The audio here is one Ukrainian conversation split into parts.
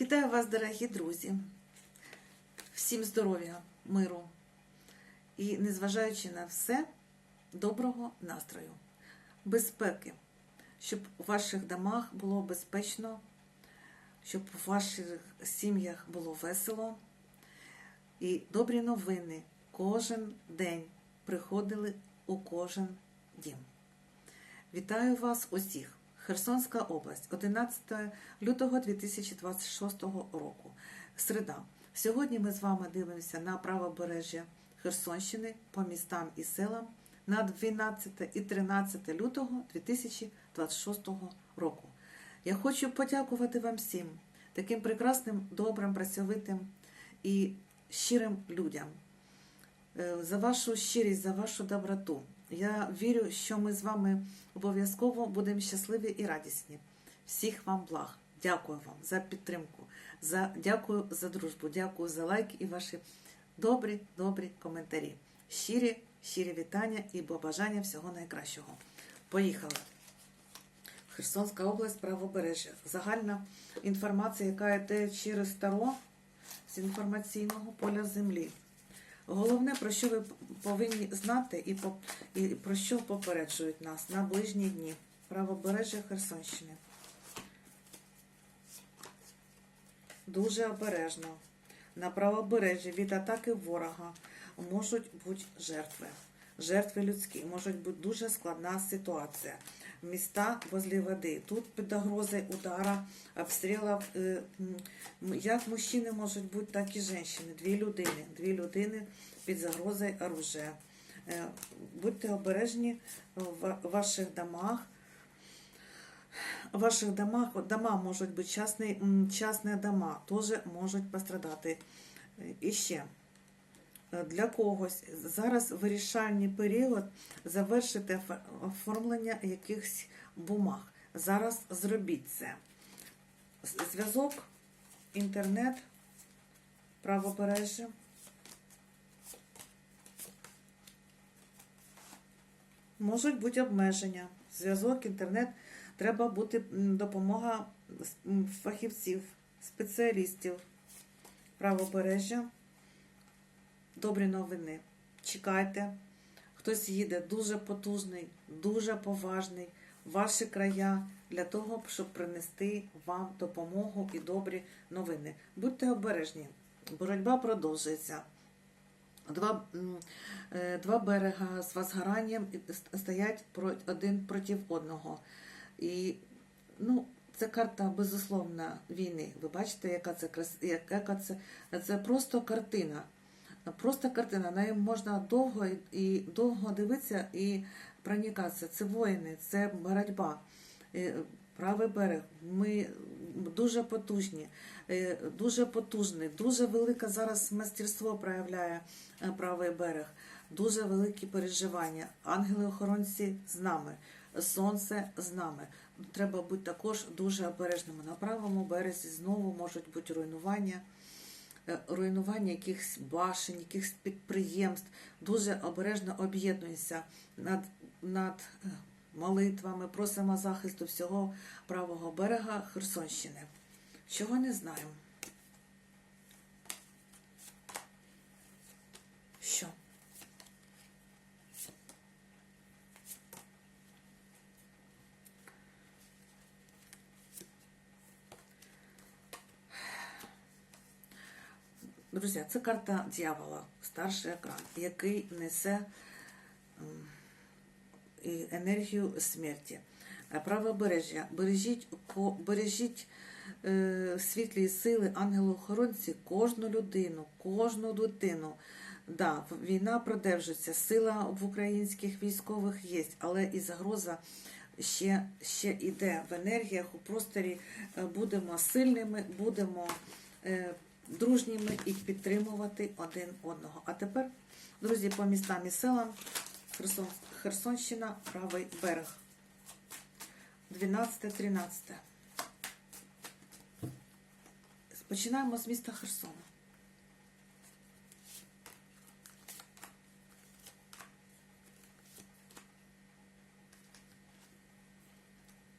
Вітаю вас, дорогі друзі! Всім здоров'я, миру і, незважаючи на все, доброго настрою, безпеки, щоб у ваших домах було безпечно, щоб у ваших сім'ях було весело. І добрі новини кожен день приходили у кожен дім. Вітаю вас усіх! Херсонська область, 11 лютого 2026 року. Середа. Сьогодні ми з вами дивимося на правобережжя Херсонщини по містам і селам на 12 і 13 лютого 2026 року. Я хочу подякувати вам всім, таким прекрасним, добрим, працьовитим і щирим людям е, за вашу щирість, за вашу доброту. Я вірю, що ми з вами обов'язково будемо щасливі і радісні. Всіх вам благ. Дякую вам за підтримку. За, Дякую за дружбу, дякую за лайки і ваші добрі, добрі коментарі. Щирі, щирі вітання і побажання всього найкращого. Поїхали! Херсонська область, правобережжя. Загальна інформація, яка йде через Таро з інформаційного поля землі. Головне, про що ви повинні знати і, і про що попереджують нас на ближні дні правобережжя Херсонщини. Дуже обережно. На правобережжі від атаки ворога можуть бути жертви. Жертви людські, може бути дуже складна ситуація. Міста возле води. Тут під загрозою удара, обстрілів е, як мужчини можуть бути, так і жінки. Дві людини. Дві людини під загрозою оружия. Е, Будьте обережні в ваших домах. В ваших домах дома можуть бути частні, частні дома, теж можуть пострадати. Е, І ще для когось зараз вирішальний період завершити оформлення якихось бумаг. Зараз зробіть це. Зв'язок, інтернет, правобережжя. Можуть бути обмеження. Зв'язок, інтернет. Треба бути допомога фахівців, спеціалістів правобережжя. Добрі новини. Чекайте. Хтось їде дуже потужний, дуже поважний в ваші края для того, щоб принести вам допомогу і добрі новини. Будьте обережні. Боротьба продовжується. Два, е, два берега з возгоранням стоять один проти одного. І ну, це карта безусловно війни. Ви бачите, яка це яка це, це просто картина. Просто картина. На неї можна довго і- довго дивитися і проникатися. Це воїни, це боротьба. Е, Правий берег. Ми дуже потужні, е, дуже потужний, дуже велике зараз мастерство проявляє е, правий берег, дуже великі переживання. Ангели-охоронці з нами, сонце з нами. Треба бути також дуже обережними. На правому березі знову можуть бути руйнування, е, руйнування якихось башень, якихось підприємств. Дуже обережно об'єднуємося над, над е, молитвами, просимо захисту всього правого берега Херсонщини. Чого не знаємо? Що? Друзі, це карта дьявола, старший екран, який несе енергію смерті. Е, Правобережжя. Бережіть, бережіть е, світлі сили, ангели-охоронці, кожну людину, кожну дитину. Да, війна продовжується, сила в українських військових є, але і загроза ще, ще йде в енергіях, у просторі. Е, Будемо сильними, будемо е, дружніми і підтримувати один одного. А тепер, друзі, по містам і селам Херсон, Херсонщина, правий берег. 12-13. Починаємо з міста Херсона.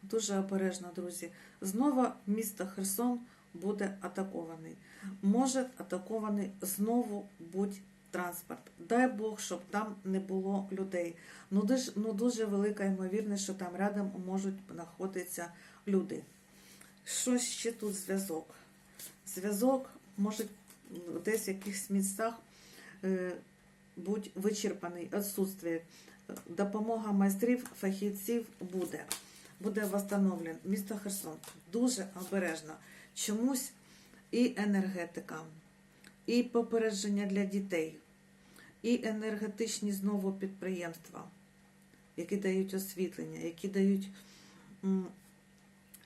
Дуже обережно, друзі. Знову місто Херсон буде атакований. Може атакований знову будь транспорт. Дай Бог, щоб там не було людей. Ну дуже, ну дуже велика ймовірність, що там рядом можуть знаходитися люди. Що ще тут зв'язок? Зв'язок може десь в якихось місцях е, бути вичерпаний, відсутствие. Допомога майстрів, фахівців буде. Буде встановлен. Місто Херсон дуже обережно. Чомусь і енергетика, і попередження для дітей, і енергетичні знову підприємства, які дають освітлення, які дають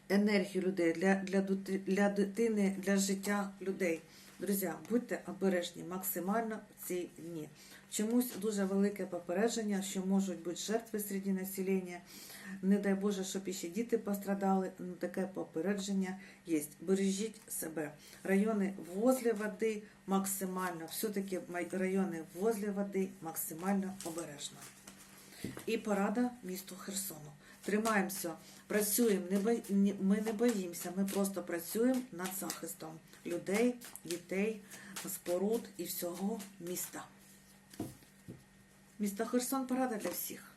енергію людей для, для, для дитини, для життя людей. Друзі, будьте обережні максимально в ці дні. Чомусь дуже велике попередження, що можуть бути жертви серед населення. Не дай Боже, щоб іще діти пострадали. Ну, таке попередження є. Бережіть себе. Райони возле води максимально, все-таки райони возле води максимально обережно. І порада місту Херсону. Тримаємося, працюємо, не бої- ми не боїмося, ми просто працюємо над захистом людей, дітей, споруд і всього міста. Місто Херсон порада для всіх.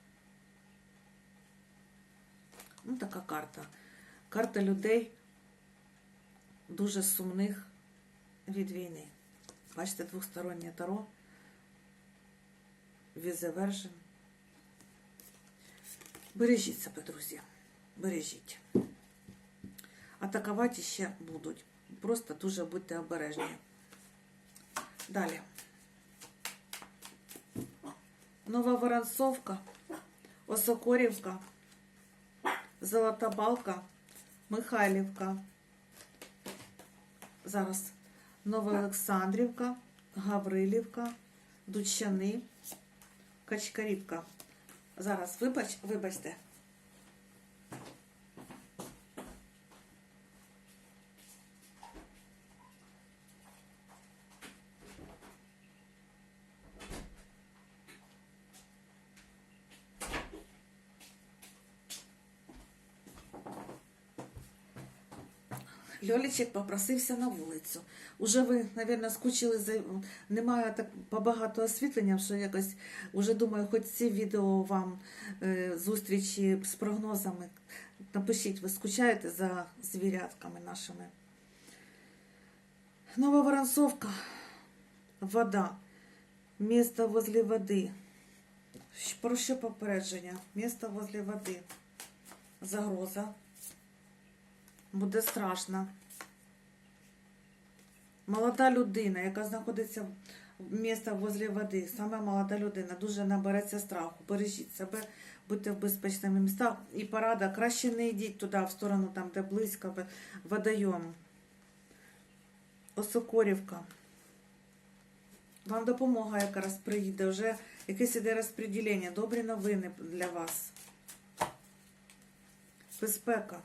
Ну, така карта. Карта людей дуже сумних від війни. Бачите, двостороннє таро. Візевержен. Бережіть себе, друзі. Бережіть. Атакувати ще будуть. Просто дуже будьте обережні. Далі. Нова Воронцовка, Осокорівка, Золотобалка, Михайлівка. Зараз Новоолександрівка, Гаврилівка, Дучани, Качкарівка. Зараз вибач, вибачте. Льолічик попросився на вулицю. Уже ви, мабуть, скучили за немає так побагато освітлення, що якось уже думаю, хоч ці відео вам е, зустрічі з прогнозами. Напишіть, ви скучаєте за звірятками нашими. Нова Воронцовка, вода, місто возле води. Про що попередження? Місто возле води. Загроза. Буде страшно. Молода людина, яка знаходиться в місто возле води, саме молода людина, дуже набереться страху. Бережіть себе, будьте в безпечних містах. І порада, краще не йдіть туди, в сторону, там, де близько, в- водойом. Осокорівка. Вам допомога якраз приїде, вже якесь іде розподілення. Добрі новини для вас. Безпека.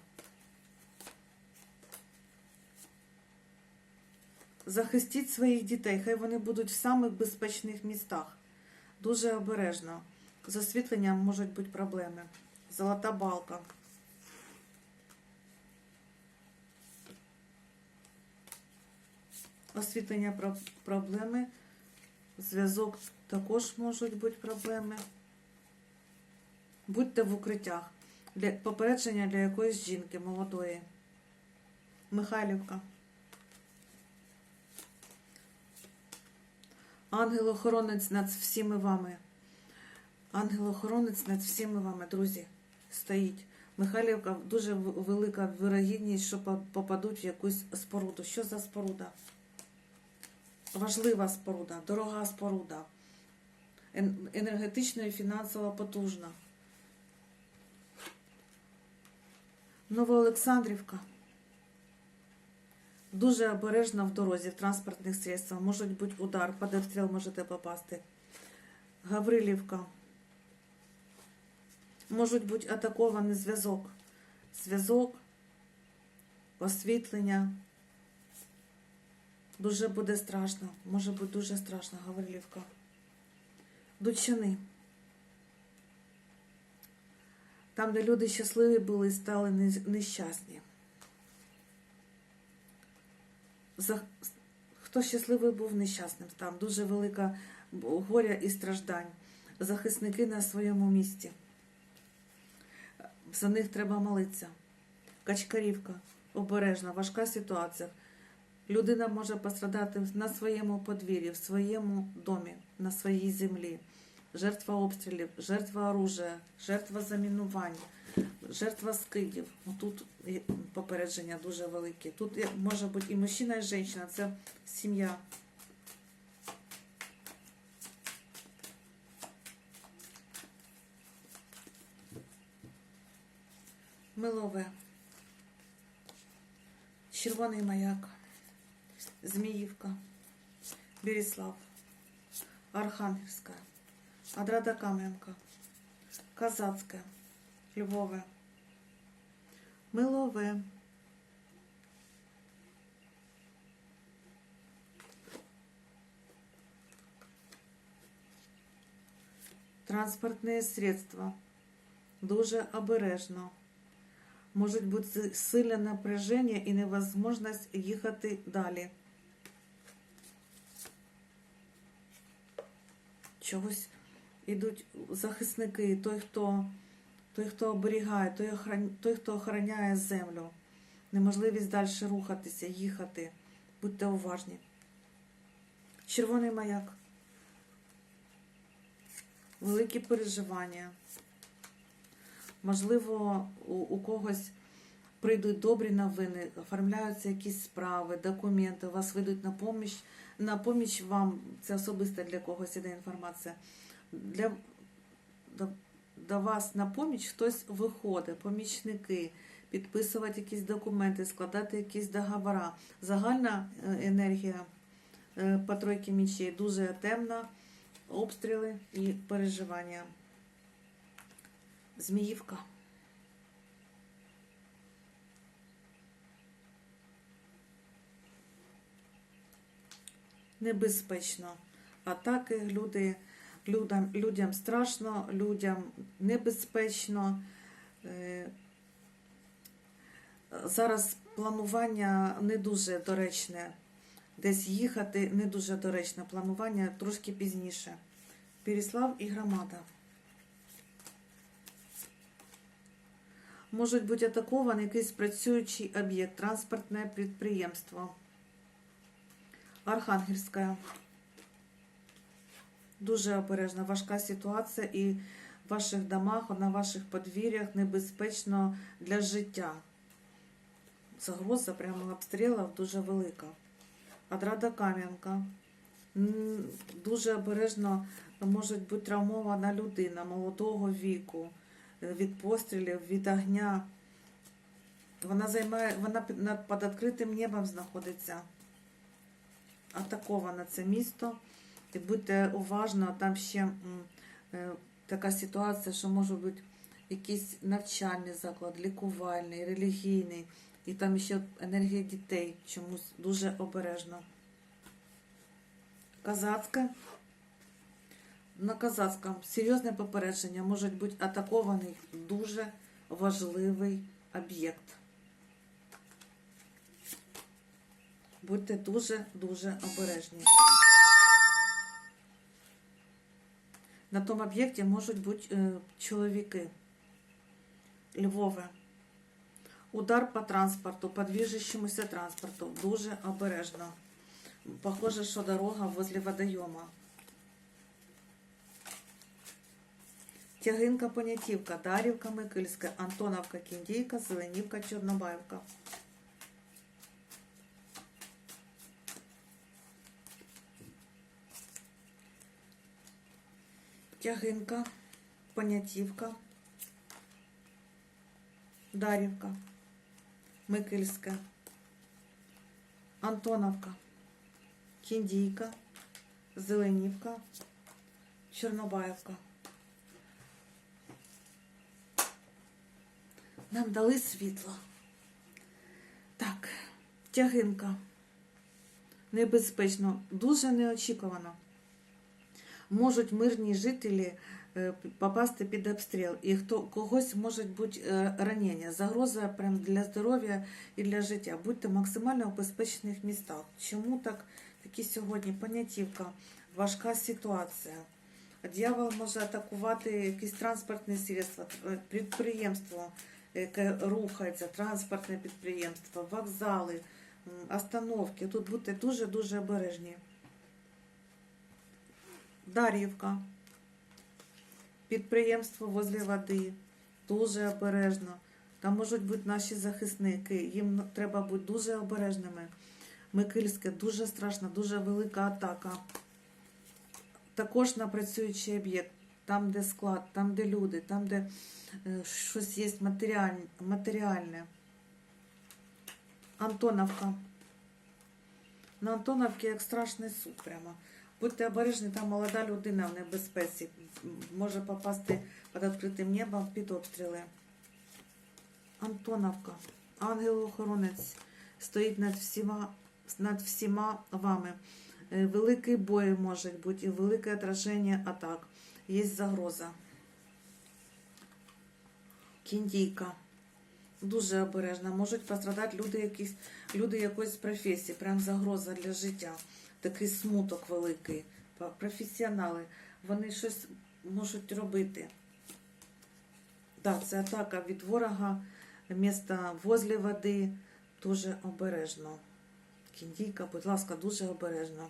Захистіть своїх дітей, хай вони будуть в самих безпечних містах. Дуже обережно. З освітленням можуть бути проблеми. Золота балка. Освітлення проблеми. Зв'язок також можуть бути проблеми. Будьте в укриттях. Для попередження для якоїсь жінки молодої. Михайлівка. Ангел-охоронець над всіми вами. Ангел-охоронець над всіми вами, друзі, стоїть. Михайлівка дуже велика вирогідність, що попадуть в якусь споруду. Що за споруда? Важлива споруда, дорога споруда, ен- енергетично і фінансово потужна. Новоолександрівка. Дуже обережно в дорозі, в транспортних средствах. Може бути удар, під обстріл можете попасти. Гаврилівка. Можуть бути атакований зв'язок. Зв'язок, освітлення. Дуже буде страшно. Може бути дуже страшно, Гаврилівка. Дучани. Там, де люди щасливі були, стали нещасні. За... хто щасливий був нещасним, там дуже велика горя і страждань. Захисники на своєму місці. За них треба молитися. Качкарівка, обережна, важка ситуація. Людина може пострадати на своєму подвір'ї, в своєму домі, на своїй землі. Жертва обстрілів, жертва оружия, жертва замінувань, жертва скидів. Ну, Тут попередження дуже велике. Тут може бути і мужчина, і жінка, це сім'я. Милове. Червоний маяк. Зміївка. Береслав. Архангельська. Адрада Кам'янка. Казацьке. Львове. Милове. Транспортне средства. Дуже обережно. Може бути сильне напряження і невозможність їхати далі. Чогось ідуть захисники, той, хто, той, хто оберігає, той, той, хто охороняє землю. Неможливість далі рухатися, їхати. Будьте уважні. Червоний маяк. Великі переживання. Можливо, у, у когось прийдуть добрі новини, оформляються якісь справи, документи, вас вийдуть на поміч, на поміч вам, це особисто для когось іде інформація. Для, до, вас на поміч хтось виходить, помічники, підписувати якісь документи, складати якісь договори. Загальна е, енергія е, по тройки мічей дуже темна, обстріли і переживання. Зміївка. Небезпечно. Атаки, люди, людям, людям страшно, людям небезпечно. Е, Зараз планування не дуже доречне. Десь їхати не дуже доречне. Планування трошки пізніше. Переслав і громада. Можуть бути атакований якийсь працюючий об'єкт, транспортне підприємство. Архангельська. Дуже обережна, важка ситуація і в ваших домах, на ваших подвір'ях небезпечно для життя. Загроза прямо обстрілів дуже велика. Адрада Кам'янка. Дуже обережно може бути травмована людина молодого віку е, від пострілів, від огня. Вона займає, вона під, над, під відкритим небом знаходиться. Атаковане це місто. І будьте уважно, там ще е, така ситуація, що може бути якийсь навчальний заклад, лікувальний, релігійний, і там ще енергія дітей чомусь дуже обережно. Казацьке. На казацькому серйозне попередження може бути атакований дуже важливий об'єкт. Будьте дуже-дуже обережні. На тому об'єкті можуть бути е, чоловіки. Львове. Удар по транспорту, по движущемуся транспорту. Дуже обережно. Похоже, що дорога возле водойома. Тягинка, Понятівка, Дарівка, Микильська, Антоновка, Кіндійка, Зеленівка, Чорнобаївка. Тягинка, Понятівка, Дарівка, Микильська, Антоновка, Кіндійка, Зеленівка, Чорнобаївка. Нам дали світло. Так, тягинка. Небезпечно, дуже неочікувано. Можуть мирні жителі е, попасти під обстріл. І хто когось може бути е, ранення, загроза прям для здоров'я і для життя. Будьте максимально в містах. Чому так такі сьогодні понятівка, важка ситуація? Дьявол може атакувати якісь транспортні средства, підприємство, яке рухається, транспортне підприємство, вокзали, остановки. Тут будьте дуже-дуже обережні. Дар'ївка. Підприємство возле води. Дуже обережно. Там можуть бути наші захисники. Їм треба бути дуже обережними. Микильське дуже страшна, дуже велика атака. Також на працюючий об'єкт, там, де склад, там, де люди, там, де е, щось є матеріальне. Антоновка. На Антоновці як страшний суд прямо. Будьте обережні, там молода людина в небезпеці. Може попасти під відкритим небом під обстріли. Антоновка. Ангел-охоронець стоїть над всіма, над всіма вами. Е, Великий бой може бути і велике отраження атак. Є загроза. Кіндійка. Дуже обережна. Можуть пострадати люди, якісь, люди якоїсь професії. Прям загроза для життя. Такий смуток великий. Професіонали. Вони щось можуть робити. Так, це атака від ворога. Місто возле води. Дуже обережно. Кіндійка, будь ласка, дуже обережно.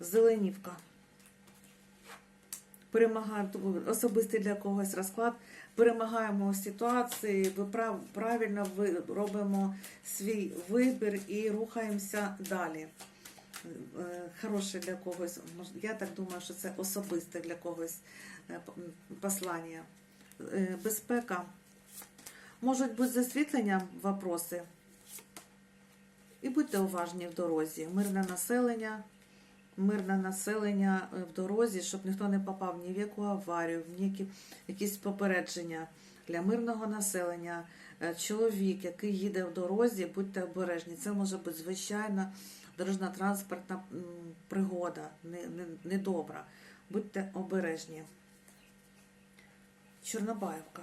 Зеленівка. Перемагає особистий для когось розклад. Перемагаємо ситуації, ви прав- правильно ви робимо свій вибір і рухаємося далі. Е, Хороше для когось. Я так думаю, що це особисте для когось е, послання. Е, Безпека. Можуть бути засвітлення вопроси. І будьте уважні в дорозі. Мирне населення, мирне населення в дорозі, щоб ніхто не попав ні в яку аварію, ніякі якісь попередження для мирного населення. Чоловік, який їде в дорозі, будьте обережні. Це може бути звичайна дорожньо-транспортна м, пригода, не- не- недобра. Будьте обережні. Чорнобаївка.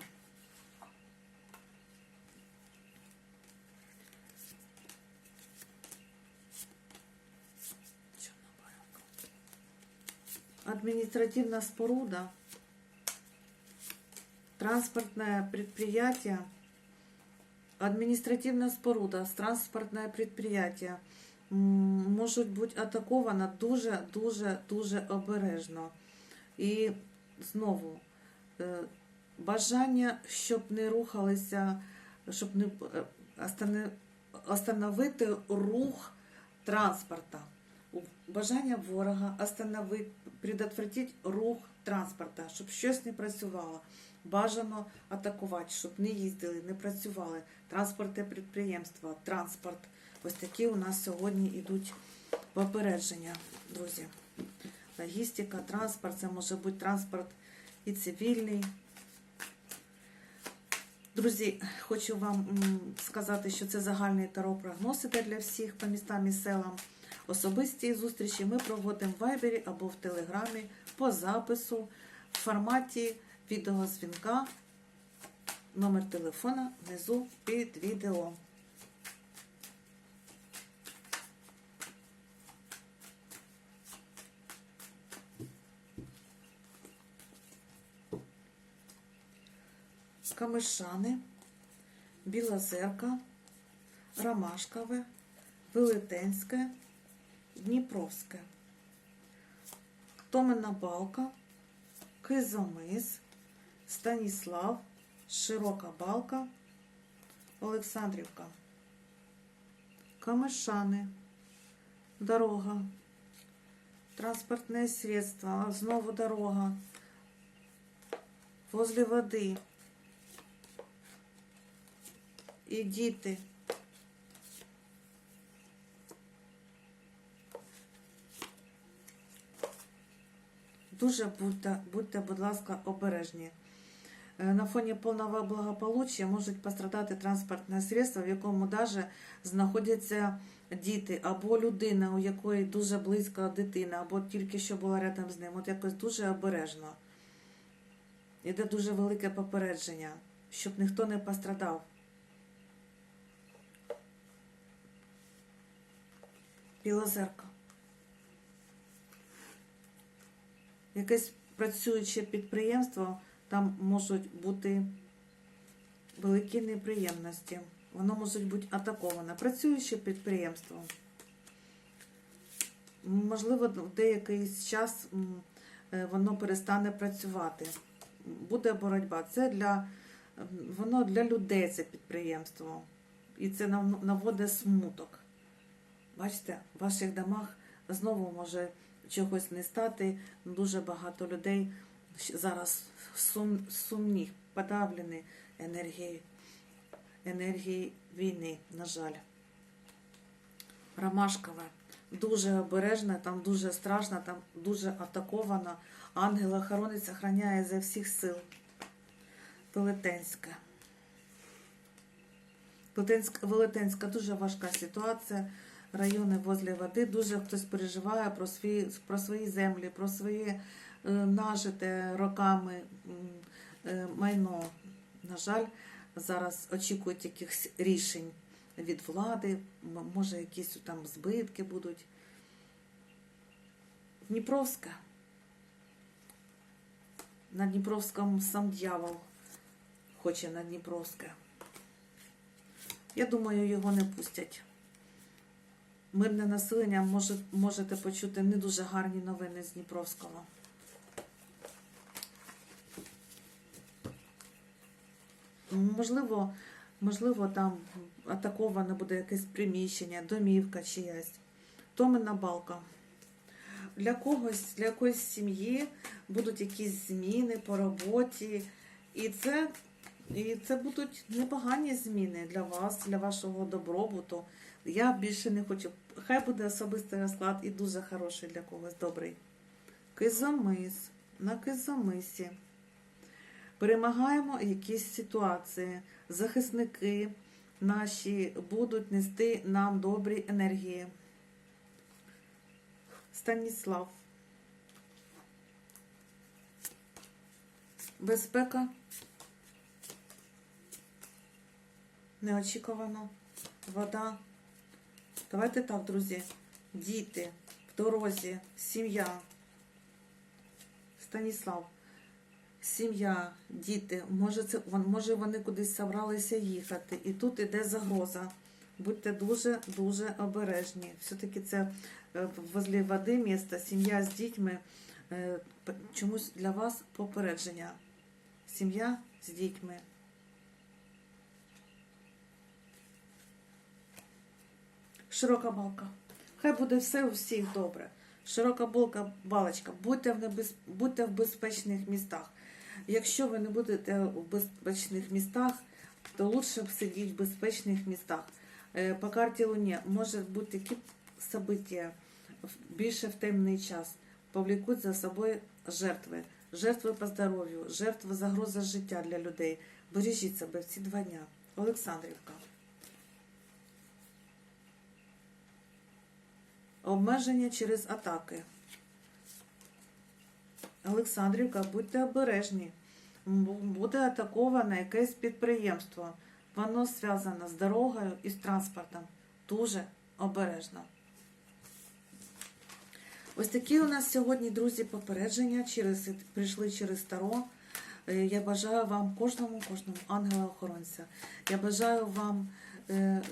Административная споруда, транспортное предприятие, административная споруда, транспортное предприятие можуть бути атаковано дуже, дуже, дуже обережно. І знову е, бажання, щоб не рухалися, щоб не е, остановити рух транспорта. Бажання ворога остановити, предотвратити рух транспорта, щоб щось не працювало. Бажано атакувати, щоб не їздили, не працювали. Транспортне підприємства, транспорт. Ось такі у нас сьогодні йдуть попередження, друзі. Логістика, транспорт, це може бути транспорт і цивільний. Друзі, хочу вам сказати, що це загальний таро-прогноз іде для всіх по містам і селам. Особисті зустрічі ми проводимо в Вайбері або в Телеграмі по запису в форматі відеозвінка. Номер телефона внизу під відео. Камишани, Білозерка, Ромашкове, Велетенське, Дніпровське, Томина Балка, Кизомис, Станіслав, Широка Балка, Олександрівка, Камишани, дорога, транспортне средство, знову дорога, возле води. І діти. Дуже будьте, будьте, будь ласка, обережні. Е, На фоні повного благополуччя можуть пострадати транспортне средство, в якому даже знаходяться діти, або людина, у якої дуже близька дитина, або тільки що була рядом з ним. От якось дуже обережно. Іде дуже велике попередження, щоб ніхто не пострадав. Білозерка. Якесь працююче підприємство, там можуть бути великі неприємності. Воно може бути атаковане. Працююче підприємство. Можливо, в деякий час е, воно перестане працювати. Буде боротьба. Це для, воно для людей це підприємство. І це нав- наводить смуток. Бачите, в ваших домах знову може чогось не стати. Дуже багато людей зараз сум, сумні, подавлені енергією, енергією війни, на жаль. Ромашкове. Дуже обережна, там дуже страшно, там дуже атакована. Ангел-охоронець охороняє за всіх сил. Велетенська, Велетенська дуже важка ситуація. Райони возле води. Дуже хтось переживає про свої, про свої землі, про своє е, нажите роками е, майно. На жаль, зараз очікують якихось рішень від влади, може якісь там збитки будуть. Дніпровська. На Дніпровському сам дьявол хоче на Дніпровське. Я думаю, його не пустять. Мирне населення може, можете почути не дуже гарні новини з Дніпровського. Можливо, можливо, там атаковане буде якесь приміщення, домівка чиясь. Томина балка. Для когось, для якоїсь сім'ї будуть якісь зміни по роботі. І це, і це будуть непогані зміни для вас, для вашого добробуту. Я більше не хочу. Хай буде особистий розклад і дуже хороший для когось добрий. Кизомис. На кизомисі. Перемагаємо якісь ситуації. Захисники наші будуть нести нам добрі енергії. Станіслав. Безпека. Неочікувано. Вода. Давайте так, друзі. Діти в дорозі, сім'я. Станіслав. Сім'я, діти, може, це, може вони кудись собралися їхати. І тут іде загроза. Будьте дуже-дуже обережні. Все-таки це е, возле води місто, сім'я з дітьми. Е, Чомусь для вас попередження. Сім'я з дітьми. Широка балка. Хай буде все у всіх добре. Широка балка, балочка. Будьте в, небез... будьте в безпечних містах. Якщо ви не будете в безпечних містах, то лучше б сидіти в безпечних містах. Е, По карті Луні може бути такі события більше в темний час. Повлікуть за собою жертви. Жертви по здоров'ю, жертви загроза життя для людей. Бережіть себе в ці два дня. Олександрівка. Обмеження через атаки. Олександрівка, будьте обережні. Буде атаковане якесь підприємство. Воно зв'язане з дорогою і з транспортом. Дуже обережно. Ось такі у нас сьогодні, друзі, попередження через, прийшли через Таро. Е, Я бажаю вам кожному, кожному ангела-охоронця. Я бажаю вам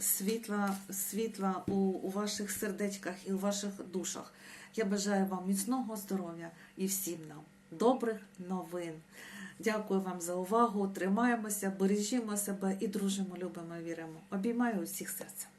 світла, світла у, у ваших сердечках і у ваших душах. Я бажаю вам міцного здоров'я і всім нам добрих новин. Дякую вам за увагу. Тримаємося, бережімо себе і дружимо, любимо, віримо. Обіймаю усіх серцем.